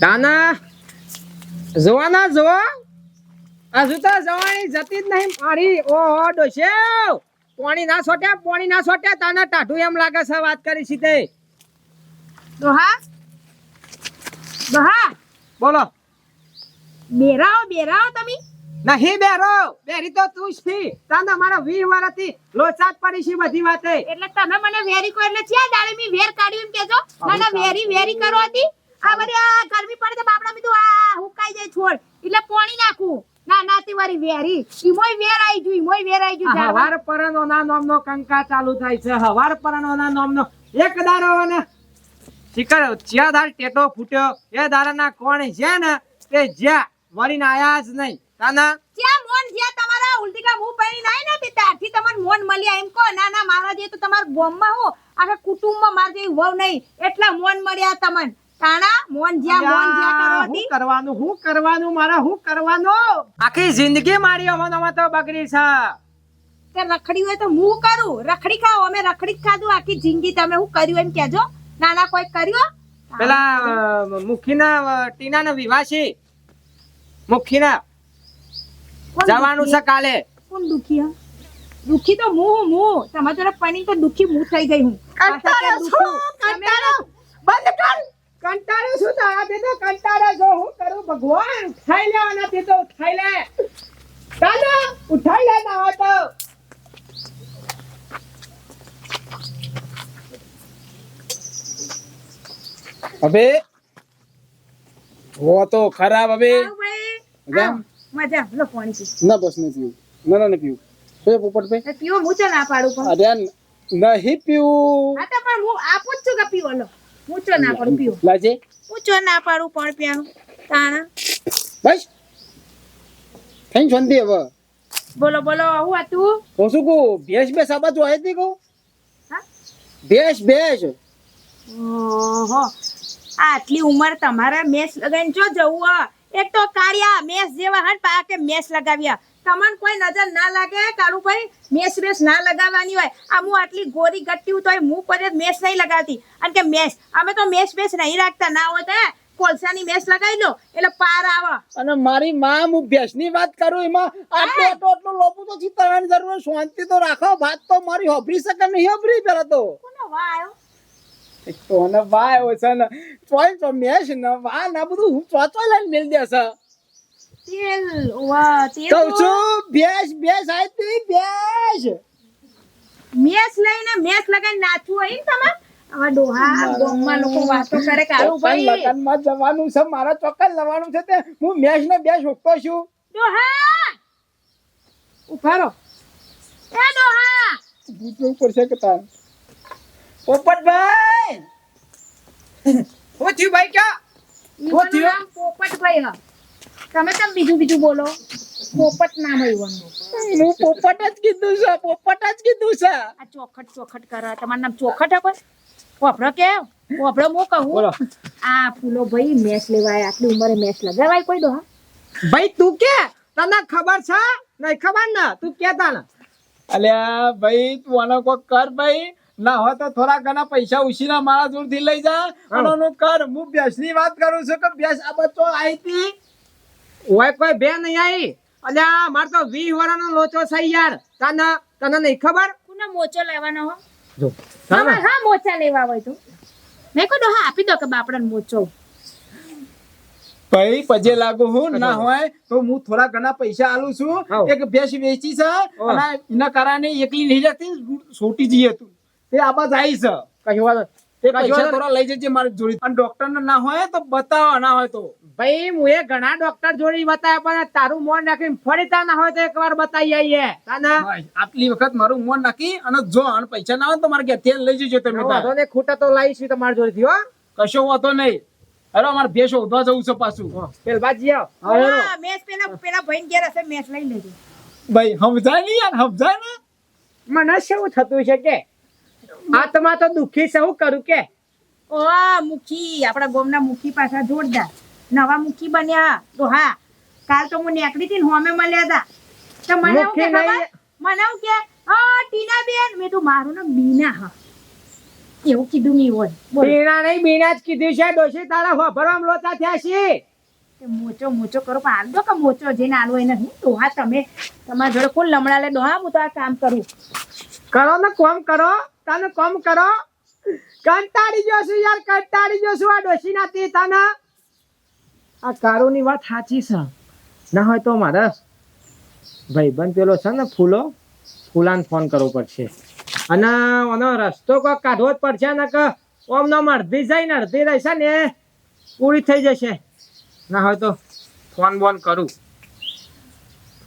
દાના જોવાના જો હજુ તો જવાની જતી જ નહીં મારી. ઓહો ડોશે પોણી ના છોટ્યા પોણી ના છોટ્યા. તાના ટાઢું એમ લાગે છે વાત કરી છે તે દોહા. દોહા. બોલો. બેરાઓ બેરાઓ તમે. નહીં બેરો. બેરી તો તું જ છી. તાના મારા વીર વારથી લોચાત પડી છે બધી વાતે. એટલે તમે મને વેરી કો એટલે ક્યાં દાડે મી વેર કાઢ્યું એમ કેજો ના ના વેરી વેરી કરો હતી. આ ગરમી પડે તો બાપડા મીધું આ હુકાઈ જાય છોડ. એટલે પોણી નાખું. ના ના તે વારી. વેરી ઈમોય વેર આઈ ગયું ઈમોય વેર આઈ ગયું હવાર પરનો ના નામનો કંકા ચાલુ થાય છે. હવાર પરનો ના નામનો એક દારો ને શિખર જ્યાં દાર ટેટો ફૂટ્યો. એ દારાના કોણ છે ને તે જ્યાં વળીને આયા જ નહીં. તાના? જ્યાં મોન જ્યાં તમારા ઉલટીકા મું પડી નાઈ ને તે ત્યારથી તમને મોન મળ્યા એમ કહો. ના ના મારા જે તો તમારા ગોમમાં હું. આખા કુટુંબમાં માર જેવી વહુ નહીં. એટલા મોન મળ્યા તમને. તાણા મોન જ્યાં મોન જ્યાં કરો હું કરવાનું હું કરવાનું મારા હું કરવાનું? આખી જિંદગી મારી અમોનામાં તો બગડી છે. તે રખડી હોય તો હું કરું? રખડી ખાઓ અમે રખડી જ ખાધું. આખી જિંદગી તમે હું કર્યું એમ કેજો નાના કોઈ કર્યું? પેલા મુખીના અ, ટીનાના વિવાહ છે. મુખીના. જવાનું છે દુખી? કાલે. કોણ દુખી હા? દુખી તો હું હું તમારા પની તો દુખી હું થઈ ગઈ હું. બંધ કર. કંટાળો છું તો આ તે કંટાળો છો હું કરું ભગવાન ઉઠાઈ લે આના તે ઉઠાઈ લે. દાદા ઉઠાઈ લે ના હોય તો. હવે હો તો ખરાબ અબે? આવો. મજા? લો પાણી પી. ના બસ નહીં પીવું. ના ના નહીં પીવું. બે પોપટ એ પીવો હું ચો ના પાડું પણ. અરે નહીં પીવું. હા તો પણ હું આપું જ છું કે પીવો લો. હું ચો ના પાડું પીવો લાજે? હું ચો ના પાડું પણ પ્યાનું તાણા. બસ. થઈ શાંતિ હવે. બોલો બોલો હું હતું તો? શું કહું? ભેંસ બેસ આ બાજુ આવી હતી કહું? હા? ભેંસ ભેંસ. ઓહો. આટલી ઉંમર તમારે મેસ લગાવીને જો જવું હો? એક તો કાર્યા મેસ જેવા હટ પા કે મેસ લગાવ્યા. તમને કોઈ નજર ના લાગે કાળુ ભાઈ મેસ બેસ ના લગાવવાની હોય. આ હું આટલી ગોરી ગટ્ટી તોય હું પર મેસ નહીં લગાવતી. અને કે મેસ અમે તો મેસ બેસ નહીં રાખતા ના હોય તો કોલસાની મેસ લગાવી દો એટલે પાર આવે. અને મારી માં હું ભેંસની વાત કરું એમાં આટલો આટલો આટલો લોબુ તો ચિતરવાની જરૂર શાંતિ તો રાખો વાત તો મારી હોભરી શકે નહીં હોભરી પેલા તો. કોનો વાયો આવ્યો? વાયો છે ને ચોય તો મેશ ને વા ના બધું હું ચોચો લઈને મેલ દેશે તેલ વાહ તેલ તો- છું ભેસ ભેસ આવી હતી? ભેસ! મેસ લઈને મેસ લગાવીને નાચું હોય ને તમારે? આવા ડોહા ગોમમાં લોકો વાતો કરે કાળુ ભાઈ. લગનમાં જવાનું છે મારા ચોક્કસ લવાનું છે તે. હું મેસ ને બેસ શોખતો છું. ડોહા! ઊભા રહો. એ ડોહા! પૂછવું પડશે કે તાર? પોપટભાઈ! હું થયું ભાઈ ક્યાં? ઈવોનું થયું? પોપટભાઈ હ. તમે કેમ બીજું બીજું બોલો? પોપટ નામ આવ્યું હું પોપટ જ કીધું છે પોપટ જ કીધું છે. આ ચોખટ ચોખટ કરે. તમારું નામ ચોખટ હે કોઈ? પોપડો કે? પોપડો હું બોલો. કહું આ ફૂલો ભાઈ મેસ લેવાય. આટલી ઉંમરે મેસ લગાવાય કોઈ દો ભાઈ તું કે? તને ખબર છે? નહીં ખબર ના? તું કેતા ના અલ્યા ભાઈ તું આનો કોઈ કર ભાઈ. ના હોય તો થોડા ઘણા પૈસા ઉછીના મારા જોડથી લઈ જા. અને કર. હું ભેંસની વાત કરું છું કે ભેંસ આ બચ્ચો આવી ઓય કોઈ બે નહીં આવી અલ્યા માર તો વીસ વર્ષનો લોચો છે યાર. તને તને નહીં ખબર? કોને મોચો લેવાનો હો? જો હા હા, મોચા લેવા હોય તો. મેં કહ્યું હા આપી દો કે બાપડાને મોચો. ભાઈ પજે લાગુ હું ના હોય તો હું થોડા ઘણા પૈસા આલું છું. એક ભેંસ વેચી છે અને એના કારણે એકલી લઈ જતી છોટી જઈએ તું તે આબા જાય છે. નહીં. તે કશું પૈસા થોડા લઈ જજે મારી જોડે. અને ડોક્ટર ના હોય તો બતાવો ના હોય તો. ભાઈ હું એ ઘણા ડોક્ટર જોડી બતાવ્યા પણ તારું મોન રાખીને ફરી તા ના હોય તો એકવાર બતાવી આવીએ. તાના? આટલી વખત મારું મોન નાખી અને જો અને પૈસા ના હોય તો મારે ઘેરથી લઈ જજો તમે વાંધો ખૂટા તો લાવીશું તમારી જોડેથી હો. કશો વાતો નહીં. અરે અમારે ભેંસ ઉધવા જવું છે પાછું. પેલ બાજી આવ. મેસ પેલા પેલા ભાઈને ઘેર હશે મેસ લઈ લેજો. ભાઈ સમજાય નહીં યાર સમજાય ને. મને શું થતું છે કે? આત્મા તો દુખી છે હું કરું કે? ઓ મુખી આપણા ગામના મુખી પાછા જોરદાર. નવા મુખી બન્યા. તો હા કાલ તો હું નીકળી હતી ને હોમે મળ્યા હતા તો મને એવું કે મને હું કે હા ટીના બેન મેં તો મારું નામ બીના હા. એવું કીધું નહીં હોય. બીના નહીં બીના જ કીધું છે ડોશી તારા હોભરવામાં લોતા થયા છે. મોચો મોચો કરો પણ આલ કે મોચો જેને આલવો એને હું ડોહા તમે. તમારા જોડે કોણ લમડા લે દોહા હું તો આ કામ કરું. કરો ને કોમ કરો, તને કોમ કરો. કંટાળી ગયો યાર, કંટાળી ગયો આ ના તે તને. આ કારુની વાત સાચી છે. ના હોય તો મારે ભાઈ બંધ પેલો છે ને ફૂલો, ફૂલાને ફોન કરવો પડશે. અને ઓનો રસ્તો કોક કાઢવો જ પડશે ને કે ઓમ નો અડધી જાય અડધી રહેશે ને, પૂરી થઈ જશે. ના હોય તો ફોન બોન કરું.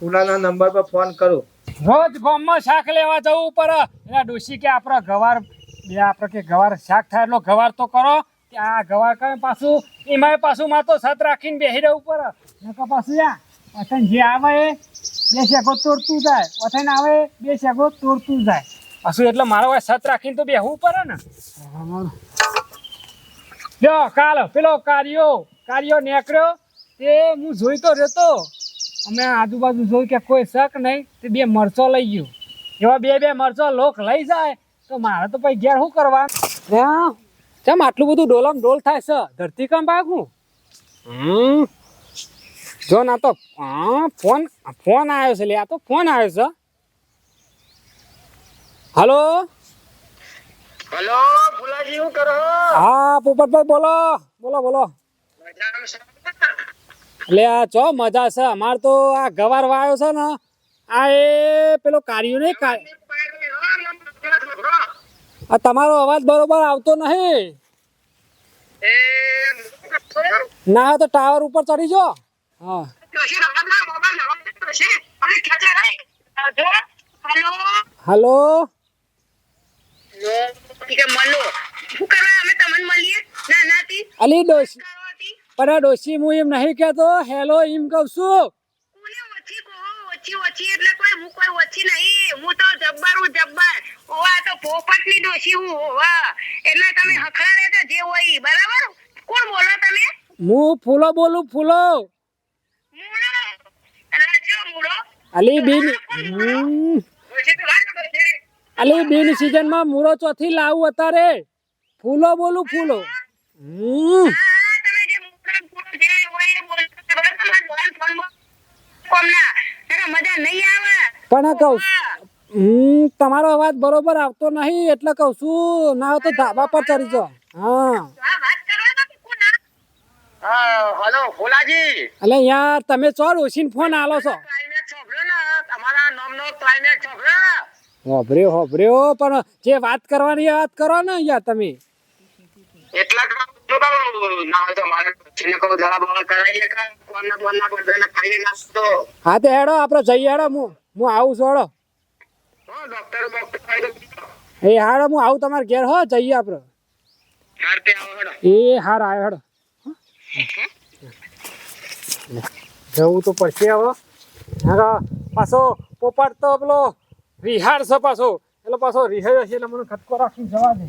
ફૂલાના નંબર પર ફોન કરું. રોજ ગોમમાં શાક લેવા જવું પડે. એના ડોશી કે આપણો ગવાર, બે આપણે કે ગવાર શાક થાય એટલો ગવાર તો કરો. કે આ ગવાર કરે પાછું, એમાંય પાછું માં સત રાખીને બેસી રહેવું પડે. નકર પાછું યા વથન જે આવે એ બે શેકો તોડતું જાય. વથન આવે, બે શેકો તોડતું જાય. પાછું એટલે મારો હોય સત રાખીને તો બેહવું પડે ને. લ્યો, કાલ પેલો કાર્યો કાર્યો નીકળ્યો. તે હું જોઈતો રહેતો. અમે આજુબાજુ જોયું કે કોઈ શક નહીં તે બે મરચો લઈ ગયું. એવા બે બે મરચો લોક લઈ જાય તો મારે તો પછી ઘેર શું કરવા? કેમ આટલું બધું ડોલમ ડોલ થાય છે? ધરતી કામ ભાગું હમ. જો ના તો હા ફોન ફોન આવ્યો છે લે આ તો ફોન આવ્યો છે. હલો? હલો ફુલાજી શું કરો? હા પોપટભાઈ બોલો બોલો બોલો. એટલે આ ચો મજા છે. અમાર તો આ ગવાર વાયો છે ને આ એ પેલો કાર્યો નહીં આ તમારો અવાજ બરોબર આવતો નહીં. ના તો ટાવર ઉપર ચડી જો. હા. હલો? અલી ડોશી પણ આ ડોશી હું એમ નહીં કહેતો હેલો એમ કહું છું. ઓછી એટલે કોઈ હું ફૂલો બોલું હું મૂળો એટલે શું મૂળો. અલી બિન હમ. હું ફૂલો બોલું ફૂલો અલી બિન સિઝનમાં મૂળો ચોથી લાવું અત્યારે. ફૂલો બોલું ફૂલો. હમ. હા, તમે જે મુદ્રણ પૂરું જે હોય એ બોલશો. બરાબર? તમારા મોબાઈલ ફોનમાં કોમના. નકર મજા નહીં આવે પણ કહું હા. હમ તમારો અવાજ બરોબર આવતો નહીં એટલે કહું છું. ના તો ધાબા પર ચડી જાઓ. હા. હલો ફોલાજી એટલે યાર તમે ચો ડોશીને ફોન આલો છો? હોભર્યો હોભર્યો પણ જે વાત કરવાની વાત કરો ને યાર તમે. એટલા હા તે હેડો આપડે જઈએ હેડો હું હું આવું છું હેડો હો ડોક્ટર બોક્ટર કહી દો એ હાડો હું આવું તમારે ઘેર હો જઈએ આપણે હાર તે આવો હેડો એ હાર આવ્યો હડો. જવું તો પડશે હવે. હા પાછો પોપાટ તો પેલો રિહાર છે પાછો. એટલે પાછો રિહાર હશે એટલે મને ખટકો રાખીને જવા દે.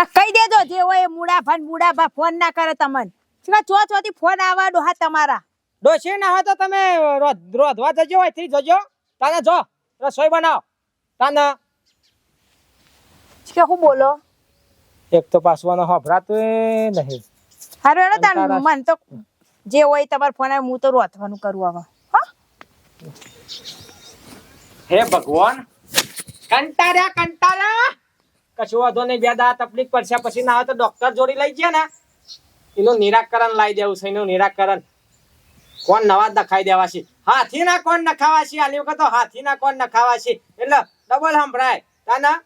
આ કહી દેજો જે હોય મૂડા મુડા મૂડા ભા ફોન ના કરે તમને. શું ચો ચો થી ફોન આવવા ડોહા તમારા. ડોશી ના હોય તો તમે રોધવા જજો હોયથી જજો. તને જો રસોઈ બનાવ. તને. કે હું બોલો? એક તો પાસવાનો હભરાતું નહીં. હારું એનો તાન. મન તો જે હોય તમારો ફોન આવે હું તો રોથવાનું કરું આવા હા? હે ભગવાન. કંટાળ્યા કંટાળ્યા. કશું વાંધો નહીં બે દાડા તકલીફ પડશે પછી ના હોય તો ડોક્ટર જોડી લઈ ગયા ને. એનું નિરાકરણ લાવી દેવું છે એનું નિરાકરણ. કોણ નવા નખાઈ દેવા છે હાથી ના કોણ નખાવા છે આલી વખત તો હાથી ના કોણ નખાવા છે એટલે ડબલ સંભળાય. તાના?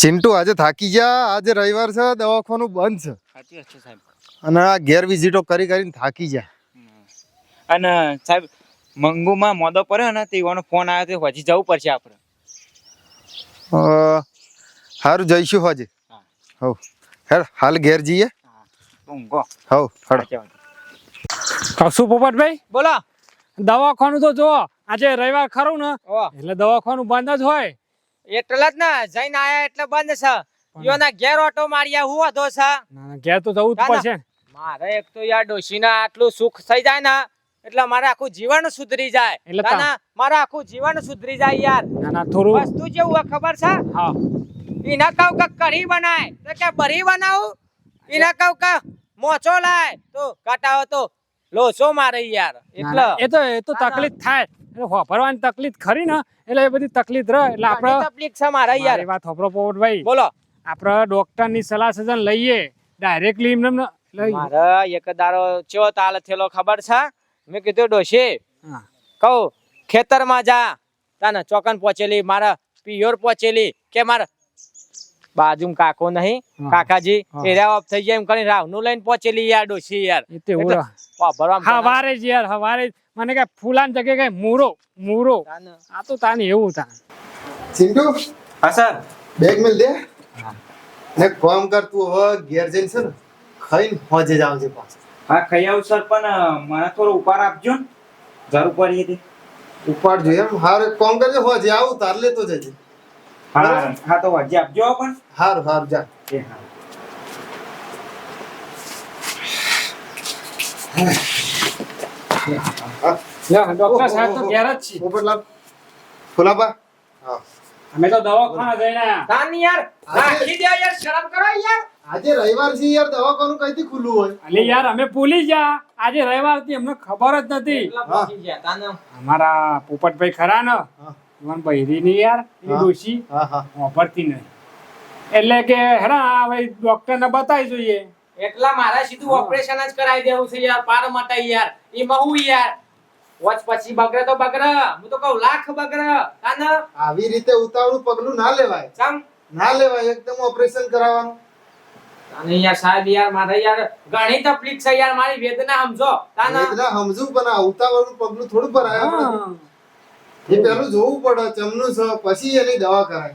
ચિંટુ આજે થાકી ગયા. આજે રવિવાર છે. દવાખાનું બંધ છે. સાચી વાત છે સાહેબ. અને આ ઘેર વિઝિટો કરી કરીને થાકી ગયા. અને સાહેબ મંગુમાં મોદો પડ્યો ને તે એવાનો ફોન આવ્યો તો હજી જવું પડશે આપણે. સારું જઈશું હજી. હા. હવ. હેડ હાલ ઘેર જઈએ. હવ હેડ. કશું પોપટભાઈ? બોલો. દવાખાનું તો જો આજે રવિવાર ખરું ને એટલે દવાખાનું બંધ જ હોય. એટલે જ ને જઈને આયા એટલે બંધ છે. યોના ઘેર ઓટો માર્યા હું વાંધો છે? ઘેર તો જવું જ. પડશે. મારે એક તો યાર ડોશીના આટલું સુખ થઈ જાય ને એટલે મારે આખું જીવન સુધરી જાય. એટલે ના, મારે આખું જીવન સુધરી જાય યાર. ના ના થોડું વસ્તુ જેવું ખબર છે? હા. એને કહું કે કઢી બનાય. તો કે બરી બનાવું? એને કહું કે મોચો લાય. તો કાટાવો તો લોચો મારે યાર? એટલે એ તો એ તો તકલીફ થાય. એટલે વાપરવાની તકલીફ ખરી ને એટલે એ બધી તકલીફ રહે. એટલે આપણે તકલીફ છે મારે યાર. વાત હોપરો પોપટભાઈ બોલો. આપણે ડોક્ટરની સલાહ સજન લઈએ. ડાયરેક્ટલી એમને મારે એક દારો ચો તાલ થેલો ખબર છે? મેં કીધું ડોશી. કહું ખેતરમાં જા. તાને ચોકન પહોંચેલી મારા પિયોર પહોંચેલી કે મારા બાજુમાં કાકો નહીં. કાકાજી હા. એરિયા ઓફ થઈ જાય એમ કરીને રાવનું લઈને પહોંચેલી યાર ડોશી યાર. તે હવારે જ યાર હવારે મને કે ફૂલાન જગ્યાએ કઈ મૂરો મૂરો. આ તો તાન એવું તા. સિંધુ? હા સર. બેગ મિલ દે. ને કામ કર તું હવે ઘેર જઈને છે ને ખાઈને પહોંચે જાવ છે પાછો. હા ખાઈ આવું સર પણ મને થોડો ઉપાર આપજો ને. જરૂર પડી હતી. ઉપાડજો એમ. હારે કોમ કામ કરજે હોજે. આવું તાર લેતો જજે. હા હા. તો હજી આપજો પણ. સારું સારું જા. એ હા. ડોક્ટર સાહેબ તો ઘેર જ છે. પોપટલાલ ફુલાબા? હા. અમે તો દવાખાના જઈને આયા. તાન યાર રાખી દે યાર શરમ કરો યાર. આજે રવિવાર છે યાર દવાખાનું કઈથી ખુલ્લું હોય? અલી યાર અમે ભૂલી ગયા. આજે રવિવારથી અમને ખબર જ નથી. અમારા પોપટભાઈ ખરા ને. ઈવન બૈરી ની યાર એ. ડોશી. હા હા. વાપરતી નહીં. એટલે કે હેરા હવે ડોક્ટર ને બતાવી જોઈએ. એટલા મારા સીધું ઓપરેશન જ કરાવી દેવું છે યાર પાર મટાઈ યાર. એમાં હું યાર. વોચ પછી બગડે તો બગડે. હું તો કહું લાખ બગડે. તાન આવી રીતે ઉતાવળું પગલું ના લેવાય. ચમ? ના લેવાય એકદમ ઓપરેશન કરાવવાનું. અને યાર સાહેબ યાર મારે યાર ઘણી તકલીફ છે યાર મારી વેદના સમજો. તાન વેદના સમજવું પણ આ ઉતાવળનું પગલું થોડું ભરાય. એ પેલું જોવું પડે ચમનું છે પછી એની દવા કરાય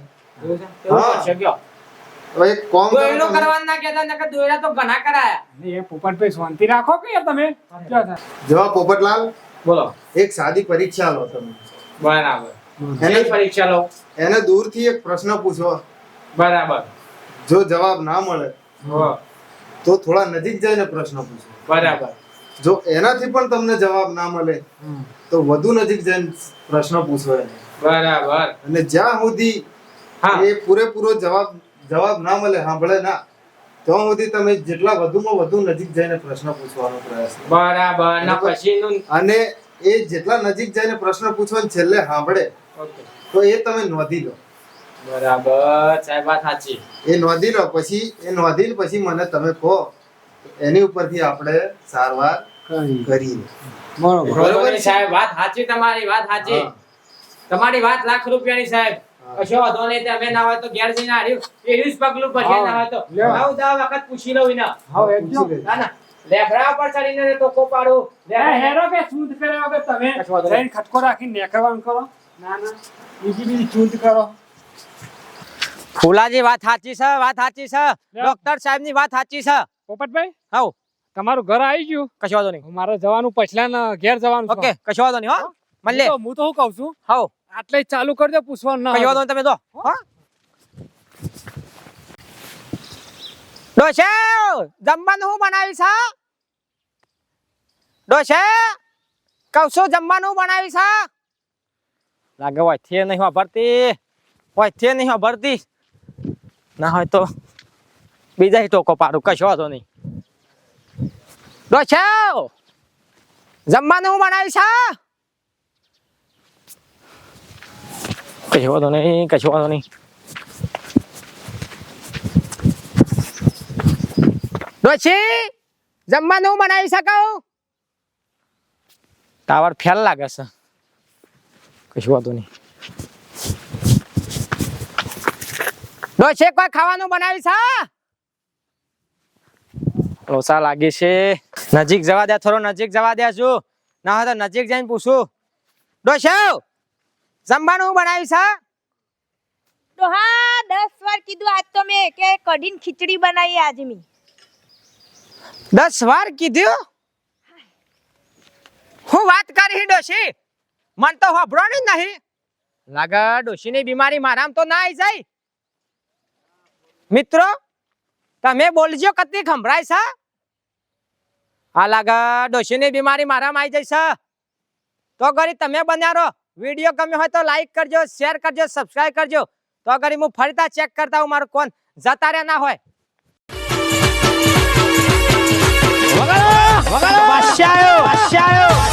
હા. હવે એક કામ દોયડો કરવાનું ના કહેતા નકર દોયડા તો ઘણા કરાયા. એ પોપટભાઈ શાંતિ રાખો કે યાર તમે? ક્યાં પોપટલાલ? બોલો. એક સાદી પરીક્ષા લો તમે. બરાબર. એને એની પરીક્ષા લો? એને દૂરથી એક પ્રશ્ન પૂછો બરાબર. જો જવાબ ના મળે તો થોડા નજીક જઈને પ્રશ્ન પૂછો. બરાબર. જો એનાથી પણ તમને જવાબ ના મળે તો વધુ નજીક જઈને પ્રશ્ન પૂછો બરાબર. અને જ્યાં સુધી હા. એ પૂરેપૂરો જવાબ જવાબ ના મળે સાંભળે ના ત્યાં સુધી તમે જેટલા વધુમાં વધુ નજીક જઈને પ્રશ્ન પૂછવાનો પ્રયાસ બરાબર. ના. પછીનું અને એ જેટલા નજીક જઈને પ્રશ્ન પૂછવાનું છેલ્લે સાંભળે તો એ તમે નોંધી લો. બરાબર. સાહેબ વાત સાચી. એ નોંધી લો. પછી એ નોંધીને પછી મને તમે કહો. એની ઉપરથી આપણે સારવાર કરી. બરોબર. બરોબર સાહેબ વાત સાચી તમારી વાત સાચી. તમારી વાત લાખ રૂપિયાની સાહેબ. કશો વાંધો નહીં તમે ના હોય તો ઘેર જઈને હાર્યું એ જ પગલું ભરીએ ના હોય તો. આવું દા વખત પૂછી લઉં ના હા એકદમ ના ના. લેબડા પર ચડીને તો કો પાડો. હેરો કે ચૂંટ કર્યા વગર તમે ખટકો રાખીને નેકરવાનું કરો? ના ના. બીજી બીજી ચૂંટ કરો. ફૂલાજી વાત સાચી છે વાત સાચી છે. ડોક્ટર સાહેબની વાત સાચી છે. પોપટભાઈ? હાઉ તમારું ઘર આવી ગયું. કશો વાંધો નહીં. મારે જવાનું પછલા ઘેર જવાનું. ઓકે કશો વાંધો નહીં હો. મળે હું તો- હું કહું છું? હાઉ આટલે જ ચાલુ કરજો પૂછવાનું ના કશો વાંધો તમે તો હો. ડોશે જમવાનું હું બનાવી છે? ડોશે કહું છું જમવાનું બનાવી છે? લાગે હોય થે નહીં ભરતી. હોય થે નહીં વાપરતી ના હોય તો બીજા ટોકો પાડું કશો વાંધો નહીં. ડોશે જમવાનું હું બનાવી છે કશો વાંધો નહીં, કશો વાંધો નહીં. ડોશી, જમવાનું હું બનાવી શકું? ટાવર ફેલ લાગે છે. કશું વાંધો નહીં. ડોશી કોઈ ખાવાનું બનાવી છે? લોસા લાગી છે. નજીક જવા દે થોડો નજીક જવા દે છું ના હોય તો નજીક જઈને પૂછું. ડોશી જમવાનું હું બનાવી છે? તો હા દસ વાર કીધું આજ તો મેં કે કઢીન ખીચડી બનાવી આજ મેં. દસ વાર કીધું? હું વાત કરી ડોશી. મન તો જ નહીં લાગે ડોશીની બીમારી મારામાં તો ના આવી જાય. મિત્રો તમે બોલજો કતી ખંભરાય છે? આ લાગા ડોશીની બીમારી મારામાં આવી જઈ તો ઘડી તમે બન્યા રહો વીડિયો ગમ્યો હોય તો લાઈક કરજો શેર કરજો સબસ્ક્રાઈબ કરજો. તો ઘડી હું ફરીતા ચેક કરતા હું મારું કોન જતા રહ્યા ના હોય. વગાડો. વગાડો.